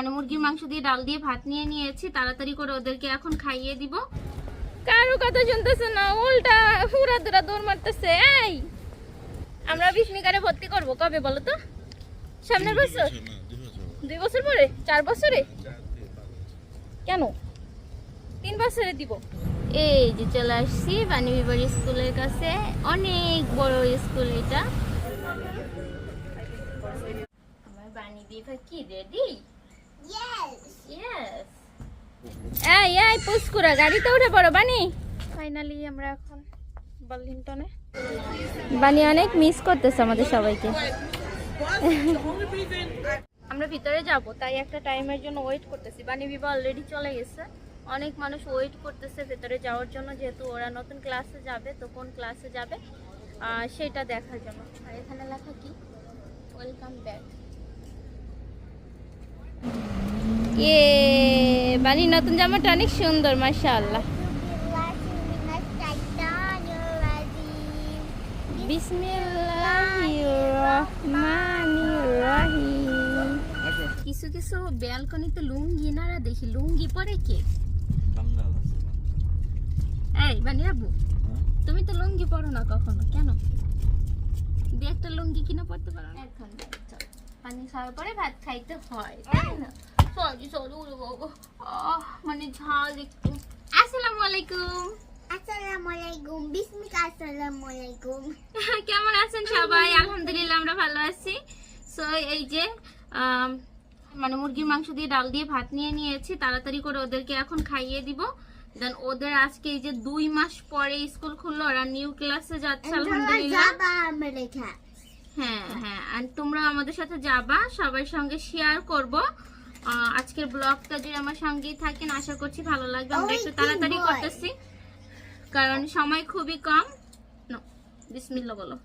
মানে মুরগির মাংস দিয়ে ডাল দিয়ে ভাত নিয়ে নিয়েছি তাড়াতাড়ি করে ওদেরকে এখন খাইয়ে দিব। কারও কথা শুনতেছে না উল্টা পুরা দুরা দৌড় মারতেছে এই! আমরা বিস্মিকারে ভর্তি করব কবে বলো তো? সামনের বছর? দুই বছর পরে। চার বছরে। কেন? তিন বছরে দিব। এই যে চলে আসছি বাণী বিবাড়ি স্কুলের কাছে। অনেক বড় স্কুল এটা। আমার বাণী বিভা কি রেডি? এই এই পুষ্কুরা গাড়িতে উঠে পড়ো বানি ফাইনালি আমরা এখন বার্লিংটনে বানি অনেক মিস করতেছে আমাদের সবাইকে। আমরা ভিতরে যাব তাই একটা টাইমের জন্য ওয়েট করতেছি। বানি বিবা অলরেডি চলে গেছে। অনেক মানুষ ওয়েট করতেছে ভেতরে যাওয়ার জন্য যেহেতু ওরা নতুন ক্লাসে যাবে তো কোন ক্লাসে যাবে? সেটা দেখার জন্য। আর এখানে লেখা কি? ওয়েলকাম ব্যাক ইয়ে বানি নতুন জামাটা অনেক সুন্দর রহমানির রহিম কিছু কিছু ব্যালকনিতে লুঙ্গি নারা দেখি লুঙ্গি পরে কে? এই বানি আবু। তুমি তো লুঙ্গি পরো না কখনো কেন? দু একটা লুঙ্গি কিনা পড়তে পারো না? এখন পানি খাওয়ার পরে ভাত খাইতে হয় তাই না? সরি সরি উড়ে বাবু আহ, মানে ঝাল একটু। আসসালামু আলাইকুম। Assalamualaikum. Bismillah. Assalamualaikum. কেমন আছেন সবাই? আলহামদুলিল্লাহ আমরা ভালো আছি। সো এই যে মানে মুরগির মাংস দিয়ে ডাল দিয়ে ভাত নিয়ে নিয়েছি তাড়াতাড়ি করে ওদেরকে এখন খাইয়ে দিব। দেন ওদের আজকে এই যে দুই মাস পরে স্কুল খুললো ওরা নিউ ক্লাসে যাচ্ছে আলহামদুলিল্লাহ। হ্যাঁ হ্যাঁ। আর তোমরা আমাদের সাথে যাবা সবার সঙ্গে শেয়ার করব। আজকের ব্লগটা যদি আমার সঙ্গেই থাকেন আশা করছি ভালো লাগবে। আমরা একটু তাড়াতাড়ি করতেছি। কারণ সময় খুবই কম। No, বিসমিল্লাহ বলো।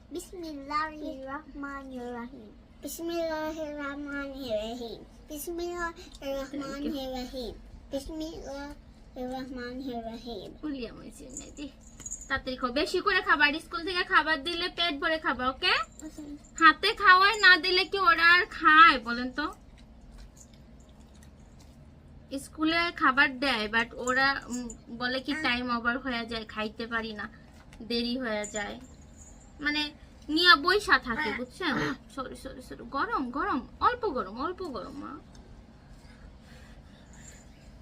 তাড়াতাড়ি খাও। বেশি করে খাবার। স্কুল থেকে খাবার দিলে পেট ভরে খাবা ওকে? হাতে খাওয়ায় না দিলে কি ওরা আর খায় বলেন তো? স্কুলে খাবার দেয় বাট ওরা বলে কি টাইম ওভার হয়ে যায় খাইতে পারি না দেরি হয়ে যায়। মানে নিয়া বৈশা থাকে বুঝছেন? সরি সরি সরি গরম গরম অল্প গরম অল্প গরম মা।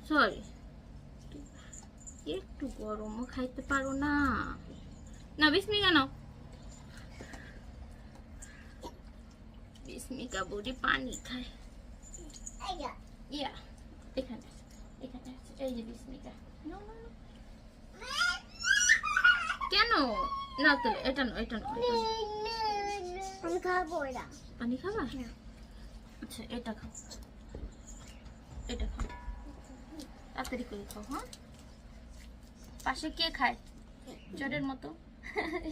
সরি। একটু গরমও খাইতে পারো না। না বিস্মিকা নাও। বিস্মিকা বুড়ি পানি খায়। ইয়া। এখানে এখানে এই যে বিস্মিকা। কেন? না তো এটা নাও এটা নাও আমি খাব এটা। পানি খাবা? আচ্ছা এটা খাও। এটা খাও। তাড়াতাড়ি করে খাও হ্যাঁ? পাশে কে খায়? চোরের মতো।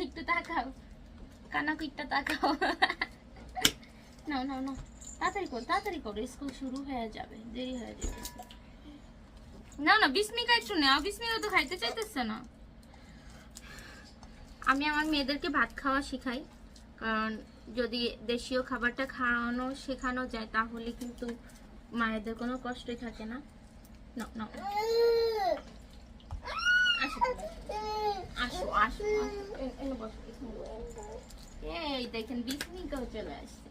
একটু তাকাও। কানা কুইটটা তাকাও। নাও নাও নাও। তাড়াতাড়ি করো তাড়াতাড়ি করো স্কুল শুরু হয়ে যাবে দেরি হয়ে যাবে না না বিস্মিকা একটু নেওয়া বিস্মিকা তো খাইতে চাইতেছে না আমি আমার মেয়েদেরকে ভাত খাওয়া শেখাই কারণ যদি দেশীয় খাবারটা খাওয়ানো শেখানো যায় তাহলে কিন্তু মায়েদের কোনো কষ্টই থাকে না নাও, নাও। আসো আসো। এই দেখেন বিসমিকাও চলে আসছে।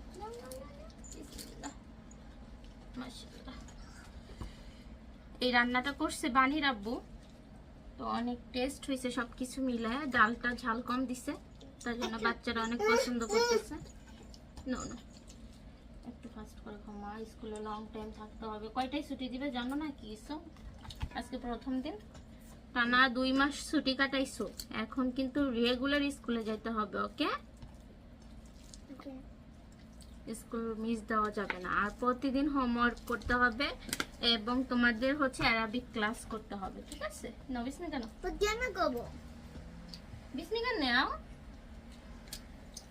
এই রান্নাটা করছে বানির আব্বু। তো অনেক টেস্ট হয়েছে, সবকিছু মিলায়। ডালটা ঝাল কম দিছে, তার জন্য বাচ্চারা অনেক পছন্দ করতেছে। নো একটু ফাস্ট করে মা স্কুলে লং টাইম থাকতে হবে। কয়টায় ছুটি দিবে জানো না কি আজকে প্রথম দিন। টানা দুই মাস ছুটি কাটাইছো। এখন কিন্তু রেগুলার স্কুলে যেতে হবে ওকে স্কুল মিস দেওয়া যাবে না। আর প্রতিদিন হোমওয়ার্ক করতে হবে এবং তোমাদের হচ্ছে অ্যারাবিক ক্লাস করতে হবে, ঠিক আছে? না বিস্মি কেন কেন করব বিস্মি কেন নেও।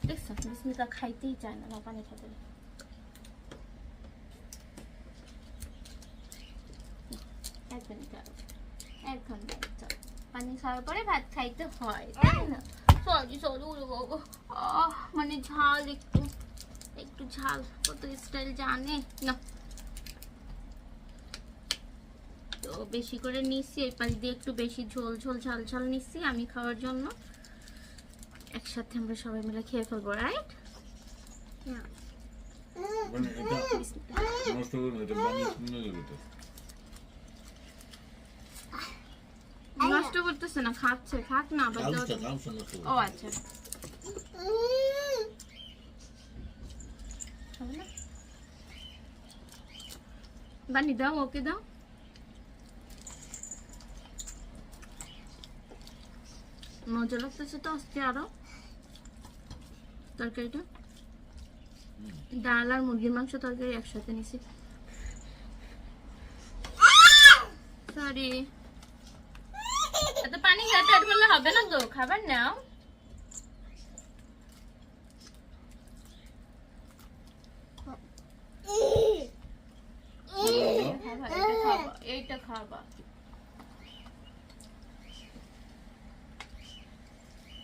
দেখছ, বিস্মিতা খাইতেই চায় না পানি খেতে। পানি খাওয়ার পরে ভাত খাইতে হয়, তাই না? সরি সরি মানে ঝাল একটু। একটু ঝাল কত স্টাইল জানে? না। তো বেশি করে নিচ্ছি এই পাশ দিয়ে একটু বেশি ঝোল ঝোল ঝাল ঝাল নিচ্ছি আমি খাওয়ার জন্য। একসাথে আমরা সবাই মিলে খেয়ে ফেলব রাইট মানে নষ্ট করতেছে না খাচ্ছে খাক না ও আচ্ছা হবে না? বানি দাও ওকে দাও মজা লাগতেছে তো আজকে আরও তরকারিটা ডাল আর মুরগির মাংস তরকারি একসাথে নিছি। সরি এত পানি অ্যাড করলে হবে না তো? খাবার নাও খাবা, এটা খাবা, এইটা খাবা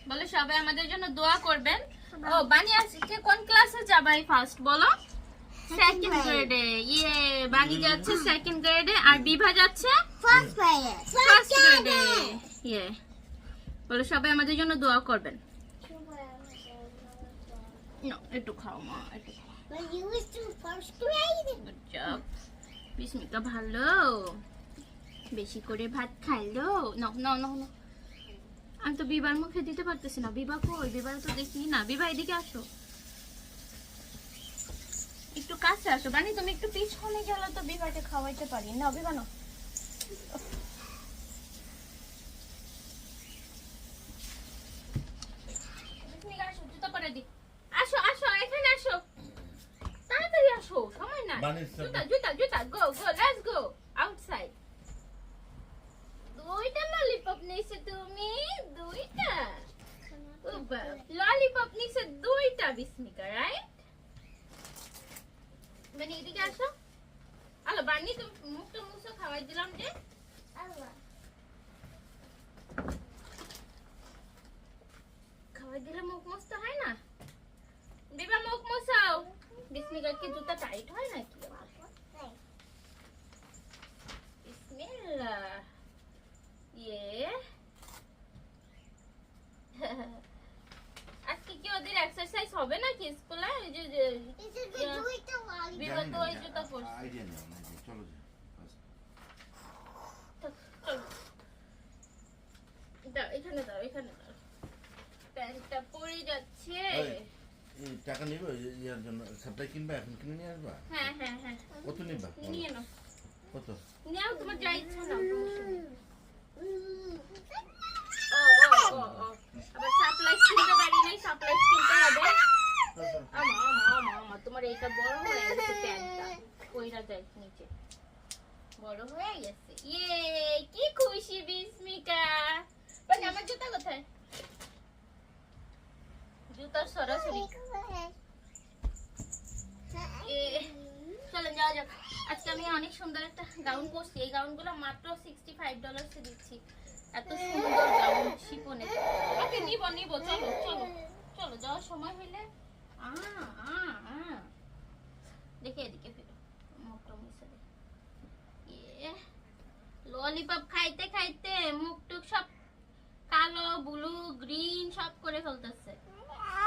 বলে সবাই আমাদের জন্য দোয়া করবেন। ও বানি আজকে কোন ক্লাসে যাবাই ফার্স্ট বলো? সেকেন্ড গ্রেডে ইয়ে বানি যাচ্ছে সেকেন্ড গ্রেডে আর বিভা যাচ্ছে? First player. ফার্স্ট গ্রেডে ইয়ে। বলে সবাই আমাদের জন্য দোয়া করবেন। একটু খাও মা একটু জব ভালো। বেশি করে ভাত খাইলো। ন ন ন ন আমি তো বিবার মুখে দিতে পারতেছি না। বিবা কই? বিবার তো দেখি না। বিবা এদিকে আসো। একটু কাছে আসো। বানি তুমি একটু পিছনে গেলে তো বিবাকে খাওয়াইতে পারি। না বিবা না আসো, জুতো পরে দি। আসো আসো এখানে আসো। তাড়াতাড়ি আসো সময় না বানির সাথে- জুতা জুতা জুতা go go let's go outside দুইটা ললিপপ নিছে তুমি দুইটা? ললিপপ নিছে দুইটা বিস্মিকা রাইট মানে এদিকে আসো। আলো বানি তুমি মুখটা মুছো খাওয়াই দিলাম যে। খাওয়াই দিলে মুখ মুছতে হয় না? বিবা মুখ মুছাও। বিস্মিকার কি জুতা টাইট হয় নাকি? বিসমিল্লাহ। ইয়ে আজকে কি ওদের এক্সারসাইজ হবে নাকি স্কুলে? ওই যে ওই জুতা পরছে আইডিয়া নেই চলো দাও এখানে দাও এখানে দাও। প্যান্টটা পরে যাচ্ছে। এই, এই টাকা নিবে ইয়ার জন্য সাপ্লাই কিনবা এখন কিনে নিয়ে আসবা? হ্যাঁ হ্যাঁ হ্যাঁ। কত নিবা? নিয়ে নাও। কত? নাও তোমার যা ইচ্ছা নাও তোমার এইটা বড় হয়ে গেছে প্যান্টটা কইরা যায় নিচে বড় হয়ে গেছে ইয়ে কি খুশি বিস্মিকা বাট আমার জুতা কোথায় জুতার সরাসরি এ চলেন যাওয়া যাক। আজকে আমি অনেক সুন্দর একটা গাউন পরছি। এই গাউনগুলো মাত্র সিক্সটি ফাইভ ডলার্সে দিচ্ছি। এত সুন্দর গাউন শিপনে ওকে নিব নিব, চলো চলো চলো, যাওয়ার সময় হইলে। দেখে এদিকে ললিপপ খাইতে খাইতে মুখ টুক সব কালো ব্লু গ্রিন সব করে ফেলতেছে।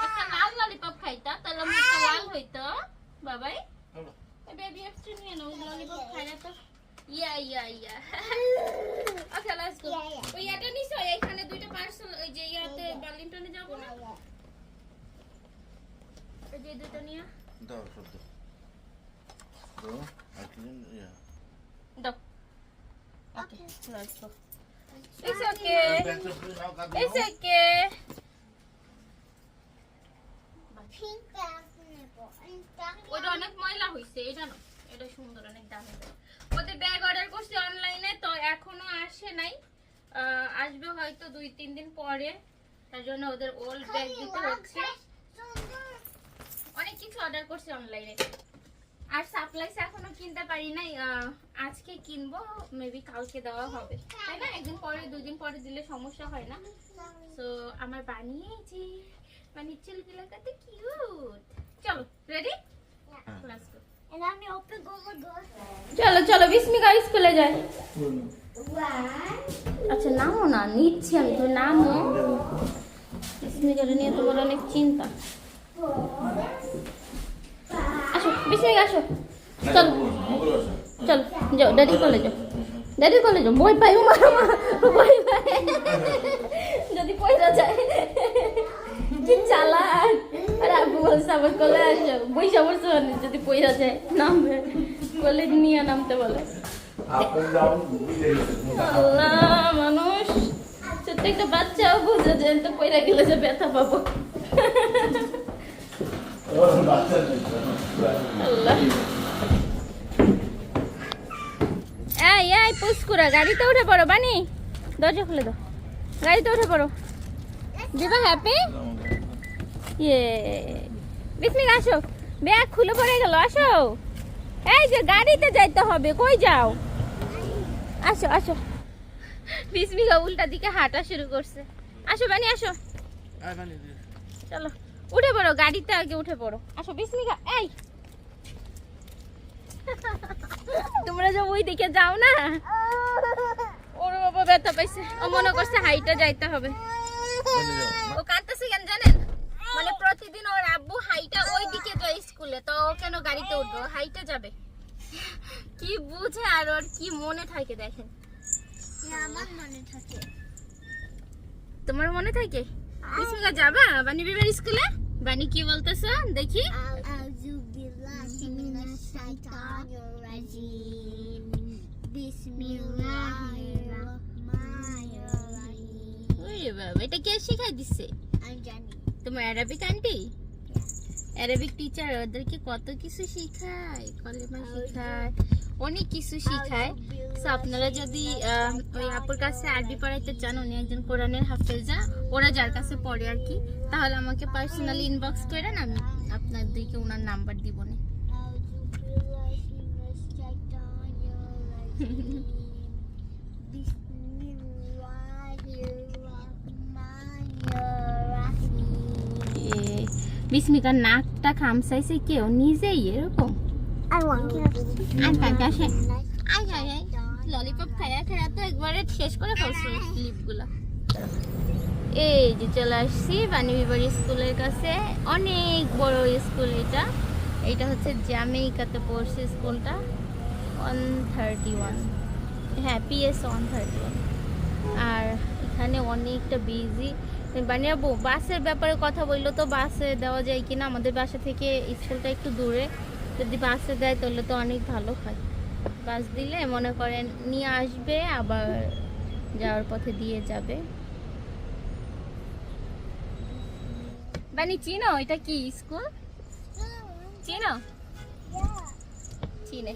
একটা লাল ললিপপ খাইতা তাহলে মুখটা লাল হইতো, বাবাই। চলো। বেবি এক্সট্রা নিয়ে নাও ললিপপ খাইলে তো। Yeah yeah yeah okay let's go Yeah, yeah. ওই এটা নিছো? এখানে দুইটা পার্সেল ওই যে ইয়াতে বার্লিংটনে যাব না? ওই যে দুটো নিয়ে। দাও সব দাও দাও, আর কি ইয়া। দাও। Okay Okay. Let's go It's okay. It's okay. Pink ওটা অনেক ময়লা হইছে এটা না এটা সুন্দর অনেক দামি। ওদের ব্যাগ অর্ডার করছি অনলাইনে তো এখনও আসে নাই। আসবে হয়তো দুই তিন দিন পরে। তার জন্য ওদের ওল্ড ব্যাগ দিতে হচ্ছে। অনেক কিছু অর্ডার করছি অনলাইনে আর সাপ্লাইস এখনও কিনতে পারি নাই। আজকে কিনবো মেবি কালকে দেওয়া হবে। তাই না? একদিন পরে দুই দিন পরে দিলে সমস্যা হয় না। তো আমার বানিয়েছি। মানে চুলগুলো কত কিউট চলো রেডি হ্যাঁ। চলো চলো বিস্মিকা স্কুলে যায় আচ্ছা নামো না নিচ্ছি আমি তো নামো। বিস্মিকাটা নিয়ে তোমার অনেক চিন্তা। আসো বিস্মিকা আসো। চলো। চলো যাও ড্যাডি কলে যাও। ড্যাডি কলে যাও। বই পাই মার বই পাই। যদি পয়সা যায় কি চালাক। বলছে আমার কলে আসো। বইসা বলছে যদি পয়সা যায় নামবে। কলে নিয়ে নামতে বলে। আল্লাহ মানুষ। ছোট্ট একটা বাচ্চাও বুঝে যে তো পয়রা গেলে যে ব্যথা পাবো। এই এই পুষ্কুরা গাড়িতে উঠে পড়ো বানি। দরজা খুলে দাও। গাড়িতে উঠে পড়ো। দিবা হ্যাপি? ইয়ে। বিস্মিক আসো। ব্যাগ খুলে পড়ে গেল আসো। এই যে গাড়িতে যাইতে হবে কই যাও? আসো আসো। বিস্মিকা উল্টা দিকে হাঁটা শুরু করছে। আসো বানি আসো। চলো। উঠে পড়ো গাড়িতে আগে উঠে পড়ো। আসো বিস্মিকা এই। তোমরা যে ওই দিকে যাও না? ওর বাবা ব্যথা পাইছে। ও মনে করছে হাইটা যাইতে হবে। ও কাঁদতেছে কেন জানেন? মানে প্রতিদিন ওর আব্বু হাইটা ওই দিকে যায় স্কুলে তো ও কেন গাড়িতে উঠবো? হাইটা যাবে। কি বুঝে আর ওর কি মনে থাকে দেখেন। আমার মনে থাকে? তোমার মনে থাকে? যাবা? বানি বিবির স্কুলে? বানি কি বলতেছো? দেখি। এটা কে শিখাই দিছে আমি জানি। তোমার অ্যারাবিক আন্টি অ্যারাবিক টিচার ওদেরকে কত কিছু শেখায় কলেমা শেখায় অনেক কিছু শিখায়। তো আপনারা যদি ওই আপুর কাছে আরবি পড়াইতে চান উনি একজন কোরআনের হাফেজা ওরা যার কাছে পড়ে আর কি তাহলে আমাকে পার্সোনালি ইনবক্স করেন আমি আপনাদেরকে ওনার নাম্বার দিব না। বিস্মিতার নাকটা খামসাইছে কেউ নিজেই এরকম। ললিপপ খায়া খায়া তো একবারে শেষ করে লিপগুলো এই যে চলে আসছি স্কুলের কাছে। অনেক বড় স্কুল এটা। এটা হচ্ছে জামেইকাতে পড়ছে স্কুলটা। ওয়ান থার্টি ওয়ান হ্যাঁ পিএস ওয়ান থার্টি ওয়ান আর এখানে অনেকটা বিজি বানিয়াবো বাসের ব্যাপারে কথা বলল তো বাসে দেওয়া যায় কিনা? আমাদের বাসা থেকে স্কুলটা একটু দূরে। যদি বাসে দেয় তাহলে তো অনেক ভালো হয়। বাস দিলে মনে করেন নিয়ে আসবে, আবার যাওয়ার পথে দিয়ে যাবে। বানি, চিনো? এটা কি, স্কুল? চিনো? চিনে।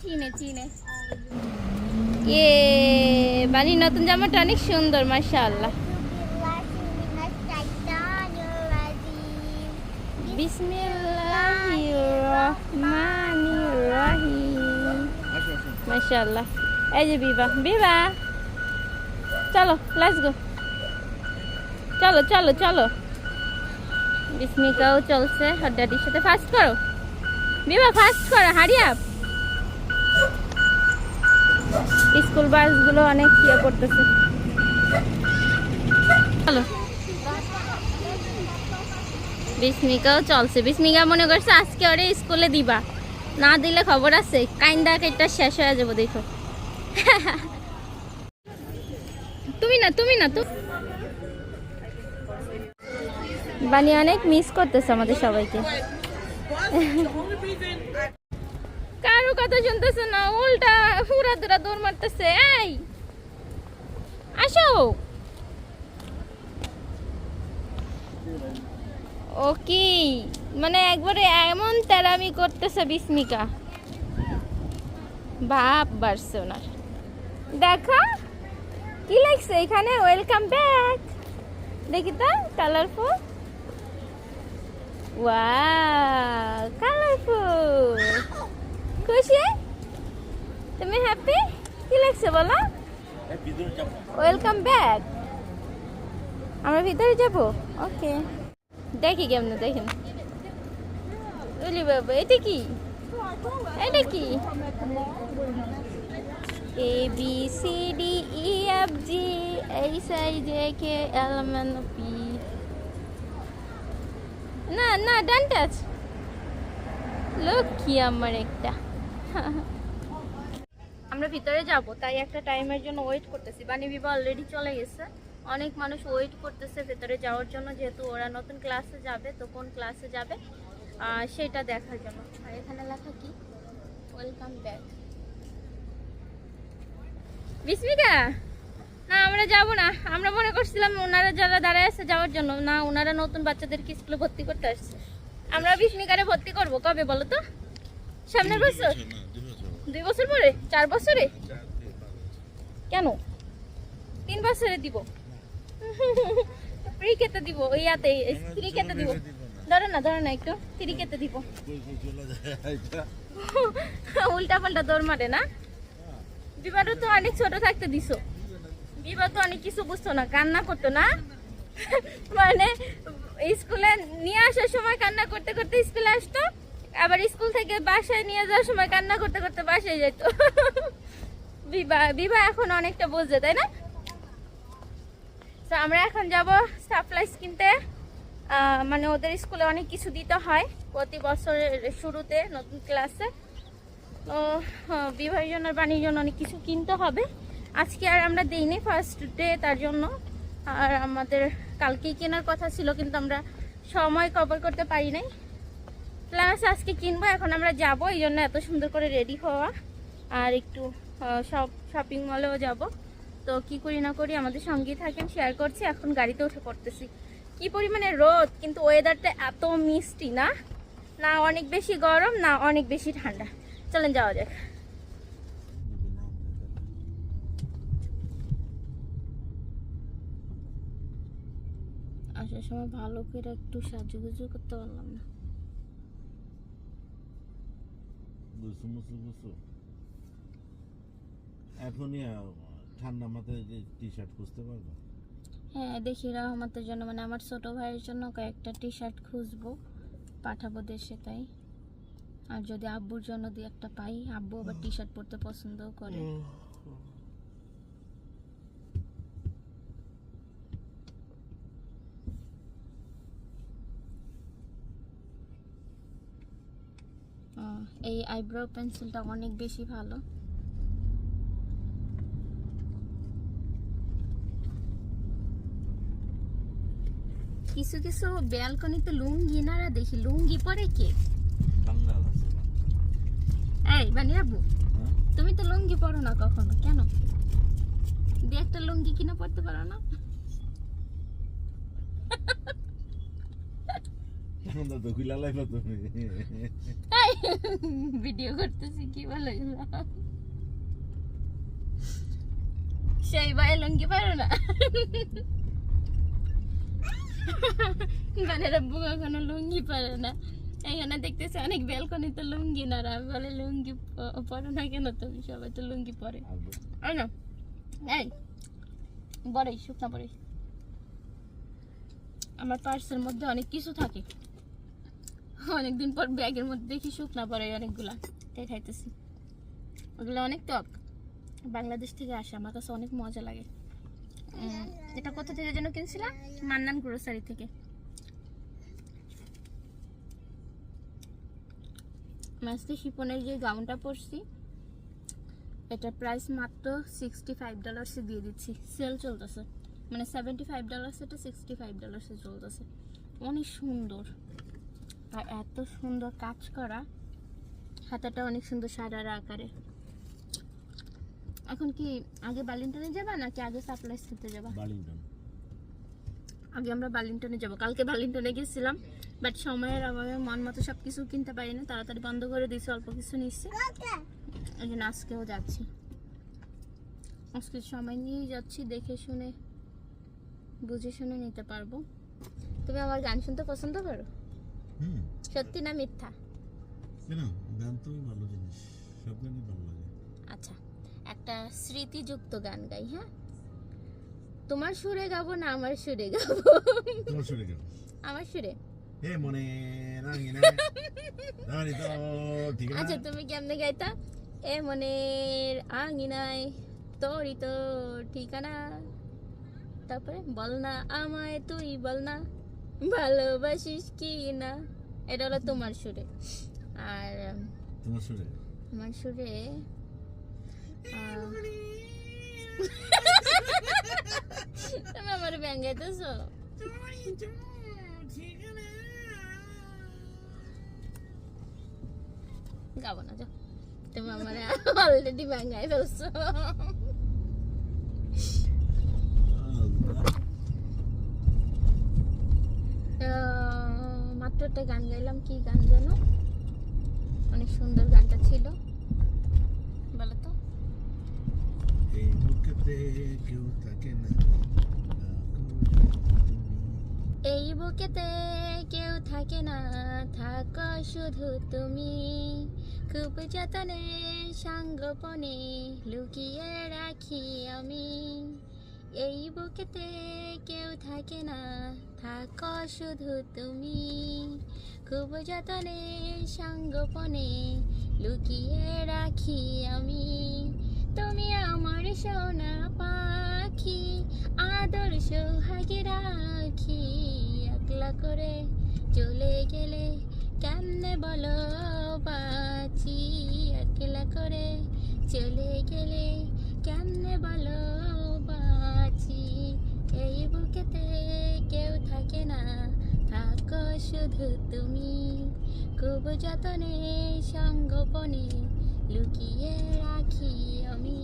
চিনে চিনে। ইয়ে বানি, নতুন জামাটা অনেক সুন্দর, মাশাআল্লাহ। মাশাআল্লাহ এই যে বিবা বিবা চলো লেটস গো চলো চলো চলো বিস্মিকাও চলছে আর সাথে ফাস্ট করো। বিবা ফাস্ট করো হারি আপ স্কুল বাসগুলো অনেক ইয়ে করতেছে। চলো বিস্মিকাও চলছে। বিস্মিকা মনে করছে আজকে ওরে স্কুলে দিবা। না দিলে খবর আছে? কাইন্দা কেটটা শেষ হয়ে যাব, দেখো। তুমি না তুমি না তো বানি অনেক মিস করতেছে আমাদের সবাইকে। কারও কথা শুনতেছে না, উল্টা পুরা দুরা দৌড় মারতেছে। এই! আসো! ও কি? মানে একবারে এমন তেরামি করতেছে বিস্মিকা। বাপ বাড়ছে ওনার। দেখা কি লাগছে এখানে? ওয়েলকাম ব্যাক দেখি তো কালারফুল ওয়াও কালারফুল খুশি? তুমি হ্যাপি কি লাগছে বলো? ওয়েলকাম ব্যাক আমরা ভিতরে যাব? ওকে দেখি কেমন দেখেন বলি বাবা এটা কি? এটা কি? A B C D E F G H I J K L M N P না না, ডান টাচ লোক কি আমার একটা। আমরা ভিতরে যাব, তাই একটা টাইমের জন্য ওয়েট করতেছি। বানি বিবা অলরেডি চলে গেছে। অনেক মানুষ ওয়েট করতেছে ভেতরে যাওয়ার জন্য যেহেতু ওরা নতুন ক্লাসে যাবে তো কোন ক্লাসে যাবে? সেটা দেখার জন্য। আর এখানে লেখা কি? ওয়েলকাম ব্যাক বিস্মিকা না আমরা যাব না। আমরা মনে করছিলাম ওনারা যারা দাঁড়ায় আছে যাওয়ার জন্য না ওনারা নতুন বাচ্চাদেরকে স্কুলে ভর্তি করতে আসছে। আমরা বিস্মিকারে ভর্তি করব কবে বলো তো? সামনের বছর? দুই বছর। পরে? চার বছরে। কেন? তিন বছরে দিব। ফ্রি খেতে দিব ইয়াতে ফ্রি খেতে দিব। ধরো না ধরো না একটু ফ্রি খেতে দিব। উল্টা পাল্টা দৌড় মারে না? বিবারও তো অনেক ছোট থাকতে দিছো। বিবাহ তো অনেক কিছু বুঝতো না কান্না করতো না? মানে স্কুলে নিয়ে আসার সময় কান্না করতে করতে স্কুলে আসতো আবার স্কুল থেকে বাসায় নিয়ে যাওয়ার সময় কান্না করতে করতে বাসায় যেত বিবাহ বিবাহ এখন অনেকটা বোঝে তাই না? তো আমরা এখন যাব সাপ্লাইস কিনতে। মানে ওদের স্কুলে অনেক কিছু দিতে হয় প্রতি বছরের শুরুতে নতুন ক্লাসে। তো হ্যাঁ, জন্য বাণীর জন্য অনেক কিছু কিনতে হবে। আজকে আর আমরা দিইনি ফার্স্ট ডে তার জন্য। আর আমাদের কালকেই কেনার কথা ছিল কিন্তু আমরা সময় কভার করতে পারি নাই। প্লাস আজকে কিনবো এখন আমরা যাব এই জন্য এত সুন্দর করে রেডি হওয়া। আর একটু সব শপিং মলেও যাব। তো কি করি না করি আমাদের সঙ্গেই থাকেন শেয়ার করছি এখন গাড়িতে উঠে পড়তেছি। কি পরিমাণে রোদ কিন্তু ওয়েদারটা এত মিষ্টি না? না অনেক বেশি গরম না অনেক বেশি ঠান্ডা। চলেন যাওয়া যাক। আসার সময় ভালো করে একটু সাজুগুজু করতে পারলাম না। এখনই ঠান্ডা মাথায় যে টি শার্ট খুঁজতে পারব? হ্যাঁ দেখি রহমতের জন্য। মানে আমার ছোট ভাইয়ের জন্য কয়েকটা টি শার্ট খুঁজবো। পাঠাবো দেশে তাই। আর যদি আব্বুর জন্য দুই একটা পাই আব্বু আবার টি শার্ট পরতে পছন্দও করে। এই আইব্রো পেন্সিলটা অনেক বেশি ভালো। কিছু কিছু ব্যালকনিতে লুঙ্গি নারা দেখি। লুঙ্গি পরে কে? এই বানি আব্বু হ্যাঁ? তুমি তো লুঙ্গি পরো না কখনো। কেন? দিয়ে একটা লুঙ্গি কিনে পড়তে পারো না? ভিডিও করতেছি কি এগুলো? সেই ভাই লুঙ্গি পারো না? মানে আব্বু কখনো লুঙ্গি পরে না। এখানে দেখতেছি অনেক ব্যালকনিতে লুঙ্গি না আমি বলে লুঙ্গি পরে না কেন তুমি? সবাই তো লুঙ্গি পরে। না। এই বড়ই শুকনা বড়ই আমার পার্সের মধ্যে অনেক কিছু থাকে। অনেকদিন পর ব্যাগের মধ্যে দেখি শুকনা বড়ই অনেকগুলা। তাই খাইতেছি। ওগুলো অনেক টক। বাংলাদেশ থেকে আসে আমার কাছে অনেক মজা লাগে। এটা কোথা থেকে যেন কিনছিলাম মান্নান গ্রোসারি থেকে। মাস্তি শিপনের যে গাউনটা পরছি এটার প্রাইস মাত্র সিক্সটি ফাইভ ডলার্সে দিয়ে দিচ্ছি। সেল চলতেছে। মানে সেভেন্টি ফাইভ ডলার্স এটা সিক্সটি ফাইভ ডলার্সে চলতেছে। অনেক সুন্দর। আর এত সুন্দর কাজ করা। হাতাটা অনেক সুন্দর সারার আকারে। এখন কি আগে বালিংটনে যাবা নাকি আগে সাপ্লাইস খেতে যাবা? বালিংটন আগে আমরা বালিংটনে যাব। কালকে বালিংটনে গেছিলাম বাট সময়ের অভাবে মন মতো সব কিছু কিনতে পারি না তাড়াতাড়ি বন্ধ করে দিয়েছি অল্প কিছু নিচ্ছি এই জন্য আজকেও যাচ্ছি। আজকে সময় নিয়েই যাচ্ছি দেখে শুনে বুঝে শুনে নিতে পারব। তুমি আমার গান শুনতে পছন্দ করো? সত্যি না মিথ্যা? কেন? গান তো ভালো জিনিস সব গানই ভালো লাগে? আচ্ছা। একটা স্মৃতিযুক্ত গান গাই হ্যাঁ? তোমার সুরে গাবো না আমার সুরে গাবো? তোমার আমার সুরে? এ মনে রাঙি না। রাঙি তো ঠিক না? আচ্ছা তুমি কেমনে গাইতা? এ মনের আঙিনায় তোরই তো ঠিকানা। তারপরে বল না আমায় তুই বল না ভালোবাসিস কি না? এটা হলো তোমার সুরে। আর তোমার সুরে? আমার সুরে তুমি আমার ব্যাং গাইতেছো গাবো না, যাও। তুমি আমার অলরেডি ব্যাং গাই ফেলছো মাত্র একটা গান গাইলাম। কি গান যেন অনেক সুন্দর গানটা ছিল বলো তো এই বুকেতে কেউ থাকে না, থাকো শুধু তুমি। খুব যতনে, সাঙ্গপনে লুকিয়ে রাখি আমি। এই বুকেতে কেউ থাকে না, থাকো শুধু তুমি। খুব যতনে, সাঙ্গপনে লুকিয়ে রাখি আমি। তুমি আমার সোনা পাখি, আদর সোহাগে রাখি। একলা করে চলে গেলে কেমনে বলো বাঁচি? একলা করে চলে গেলে কেমনে বলো বাঁচি? এই বুকেতে কেউ থাকে না, থাকো শুধু তুমি। খুব যতনে সঙ্গোপনে লুকিয়ে রাখি আমি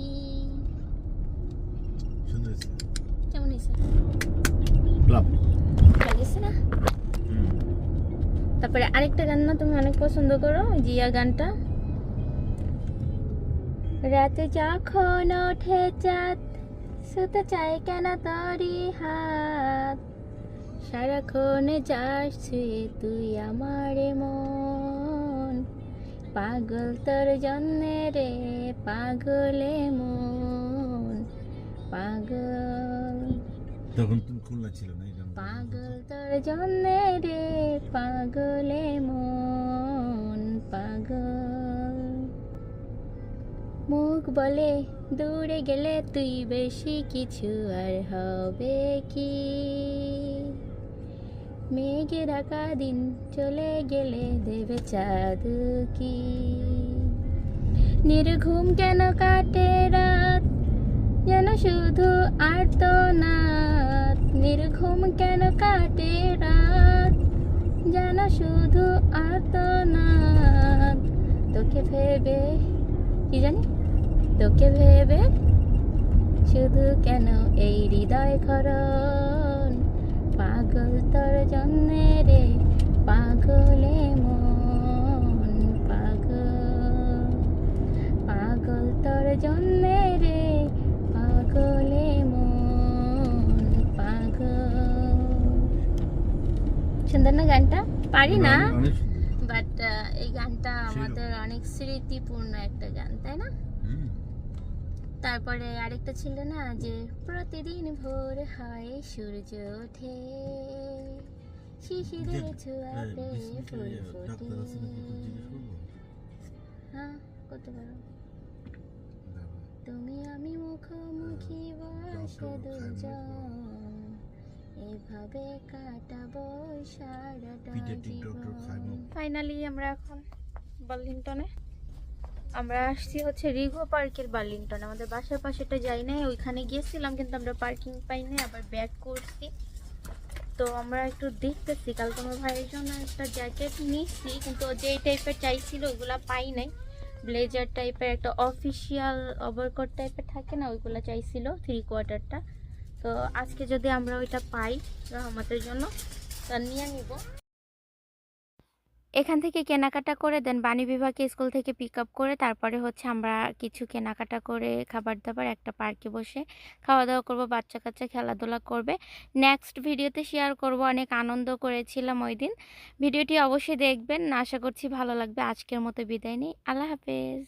সুন্দর কেমন হয়েছে? ক্লাব। লাগেছে না? তারপরে আরেকটা গান না তুমি অনেক পছন্দ করো জিয়া গানটা। রাতে যখন ওঠে চাঁদ শুতে চাই কেন তরি হাত? সারাক্ষণ যাস তুই আমার মন। পাগল তোর জন্যে রে পাগলে মন। পাগল। তখন তুমি খুলনা ছিল না পাগল তোর জন্যে রে পাগলে মন। পাগল। মুখ বলে দূরে গেলে তুই বেশি কিছু আর হবে কি? মেঘে ঢাকা দিন চলে গেলে দেবে চাঁদ কি? নির্ঘুম কেন কাটে রাত? যেন শুধু আর তো নাত নির্ঘুম কেন কাটে রাত? যেন শুধু আর তো নাত তোকে ভেবে, কি জানি? তোকে ভেবে শুধু কেন এই হৃদয় খরণ পাগল তোর জন্যে রে পাগলে মন পাগল। পাগল তোর জন্যে রে পাগলে মন পাগল। সুন্দর না গানটা? পারি না? বাট এই গানটা আমাদের অনেক স্মৃতিপূর্ণ একটা গান তাই না। তারপরে আরেকটা ছিল না যে প্রতিদিন ভোর হয় সূর্য ওঠে। শিশিরের ছোঁয়াতে ফুল ইয়ে, ফোটে? হ্যাঁ করতে পারো। তুমি আমি মুখোমুখি বসে ডক্টর দুজন। এভাবে কাটাবো সারাটা খাইমুখ। ফাইনালি আমরা এখন বার্লিংটনে আমরা আসছি হচ্ছে রিগো পার্কের বার্লিংটন আমাদের বাসার পাশেটা যাই নাই, ওইখানে গিয়েছিলাম, কিন্তু আমরা পার্কিং পাই নাই, আবার ব্যাক করছি। তো আমরা একটু দেখতেছি, কাল তোমার ভাইয়ের জন্য একটা জ্যাকেট নিচ্ছি কিন্তু যেই টাইপের চাইছিল, ওইগুলা পাই নাই। ব্লেজার টাইপের একটা অফিসিয়াল ওভারকোট টাইপের থাকে না, ওইগুলো চাইছিল থ্রি কোয়ার্টারটা তো আজকে যদি আমরা ওইটা পাই, রহমতের জন্য, তা নিয়ে নিব। এখান থেকে কেনাকাটা করে দেন। বাণী বিভাগে স্কুল থেকে পিক আপ করে তারপরে হচ্ছে আমরা কিছু কেনাকাটা করে খাবার দাবার একটা পার্কে বসে খাওয়া দাওয়া করব বাচ্চা কাচ্চা খেলাধুলা করবে। নেক্সট ভিডিওতে শেয়ার করব, অনেক আনন্দ করেছিলাম ওই দিন। ভিডিওটি অবশ্যই দেখবেন। আশা করছি ভালো লাগবে। আজকের মতো বিদায় নেই। আল্লাহ হাফেজ।